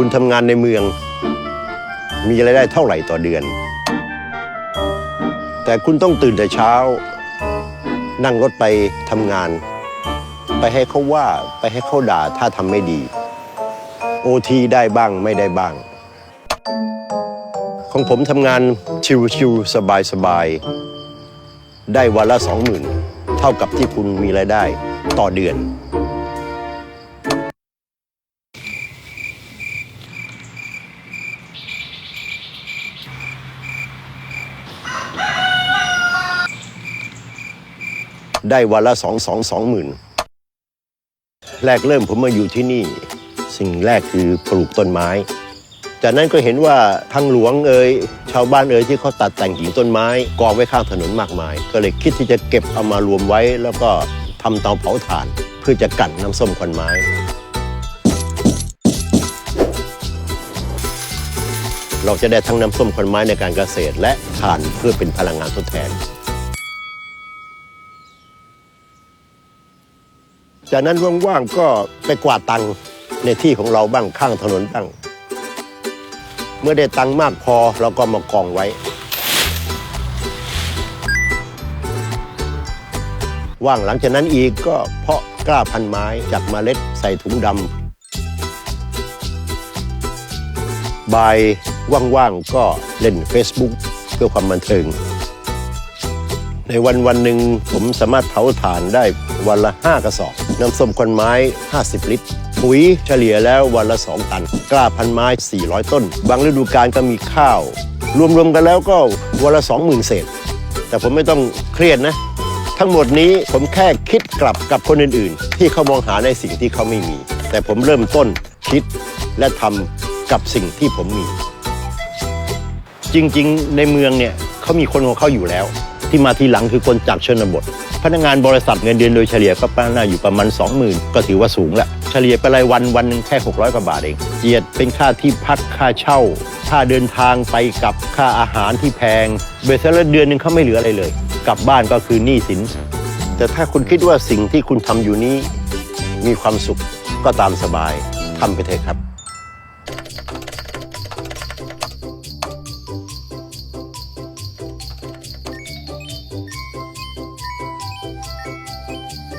คุณทำงานในเมือง มีรายได้เท่าไหร่ต่อเดือน แต่คุณต้องตื่นแต่เช้า นั่งรถไปทำงาน ไปให้เขาว่าไปให้เขาด่าถ้าทำไม่ดีโอทีได้บ้างไม่ได้บ้าง ของผมทำงานชิวๆสบายๆ ได้วันละสองหมื่นเท่ากับที่คุณมีรายได้ต่อเดือน ได้วันละสองสองสองหมื่นแรกเริ่มผมมาอยู่ที่นี่ สิ่งแรกคือปลูกต้นไม้ จากนั้นก็เห็นว่าทางหลวงเอ่ยชาวบ้านเอ่ยที่เขาตัดแต่งกิ่งต้นไม้กองไว้ข้างถนนมากมาย ก็เลยคิดที่จะเก็บเอามารวมไว้ แล้วก็ทำเตาเผาถ่าน เพื่อจะกั่นน้ำส้มควันไม้เราจะได้ทั้งน้ำส้มควันไม้ในการเกษตรและถ่านเพื่อเป็นพลังงานทดแทน จากนั้นว่างๆก็ไปกวาดตังค์ในที่ของเราบ้างข้างถนนบ้าง เมื่อได้ตังค์มากพอเราก็มากองไว้ ว่างหลังจากนั้นอีกก็เพาะกล้าพันไม้จากเมล็ดใส่ถุงดำบายว่างๆก็เล่น Facebook เพื่อความบันเทิง ในวันวันหนึ่งผมสามารถเผาถ่านได้วันละ5กระสอบ น้ำส้มควันไม้ 50 ลิตร ปุ๋ยเฉลี่ยแล้ววันละ 2 ตัน กล้าพันไม้ 400 ต้น บางฤดูกาลก็มีข้าว รวมๆกันแล้วก็วันละ 20,000 เศษ แต่ผมไม่ต้องเครียดนะ ทั้งหมดนี้ผมแค่คิดกลับกับคนอื่นๆ ที่เขามองหาในสิ่งที่เขาไม่มี แต่ผมเริ่มต้นคิดและทำกับสิ่งที่ผมมี จริงๆ ในเมืองเนี่ยเขามีคนของเขาอยู่แล้ว ที่มาทีหลังคือคนจากชนบท พนักงานบริษัทเงินเดือนโดยเฉลี่ยก็ป้าหน้าอยู่ประมาณ 20,000 ก็ถือว่าสูงละเฉลี่ยไปรายวันวันหนึ่งแค่ 600 กว่าบาทเองเจียดเป็นค่าที่พักค่าเช่า ค่าเดินทางไปกลับค่าอาหารที่แพงเบสเสร็จเดือนหนึ่งเขาไม่เหลืออะไรเลย กลับบ้านก็คือหนี้สิน แต่ถ้าคุณคิดว่าสิ่งที่คุณทำอยู่นี้ มีความสุขก็ตามสบายทำไปเถอะครับ Música